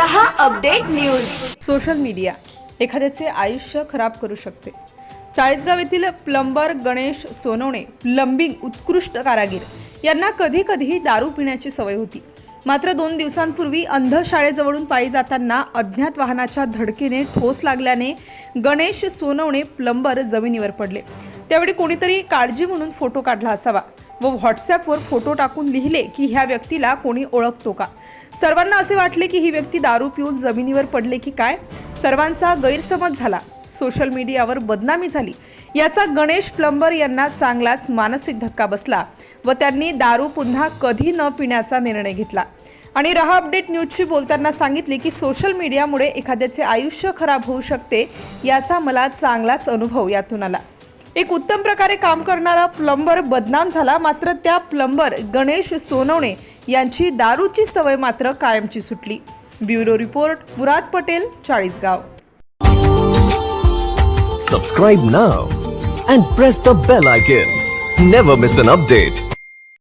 News. Social media. एखाद्याचे आयुष्य खराब करू शकते. चाळीसगाव येथील प्लंबर गणेश सोनवणे प्लंबिंग उत्कृष्ट कारागीर यांना कधी कधी दारू पिण्याची सवय होती. मात्र दोन दिवसांपूर्वी अंध शाळेजवळून पायी जाताना अज्ञात वाहनाच्या धडकेने ठोस लागल्याने गणेश सोनवणे प्लंबर जमिनीवर पडले. त्यावेळी कोणीतरी काळजी म्हणून फोटो काढला असावा व व्हॉट्सॲपवर फोटो टाकून लिहिले की ह्या व्यक्तीला कोणी ओळखतो का? सर्वांना असे वाटले की ही व्यक्ती दारू पिऊन जमिनीवर पडले की काय? सर्वांचा गैरसमज झाला. सोशल मीडियावर बदनामी झाली. याचा गणेश प्लंबर यांना चांगलाच मानसिक धक्का बसला व त्यांनी दारू पुन्हा कधी न पिण्याचा निर्णय घेतला. आणि रहा अपडेट न्यूजशी बोलताना सांगितले की सोशल मीडियामुळे एखाद्याचे आयुष्य खराब होऊ शकते याचा मला चांगलाच अनुभव यातून आला. एक उत्तम प्रकारे काम करणारा प्लंबर बदनाम झाला. मात्र त्या प्लंबर गणेश सोनवणे यांची दारूची सवय मात्र कायमची सुटली. Bureau report Murad Patel Chalisgaon. Subscribe now and press the bell icon never miss an update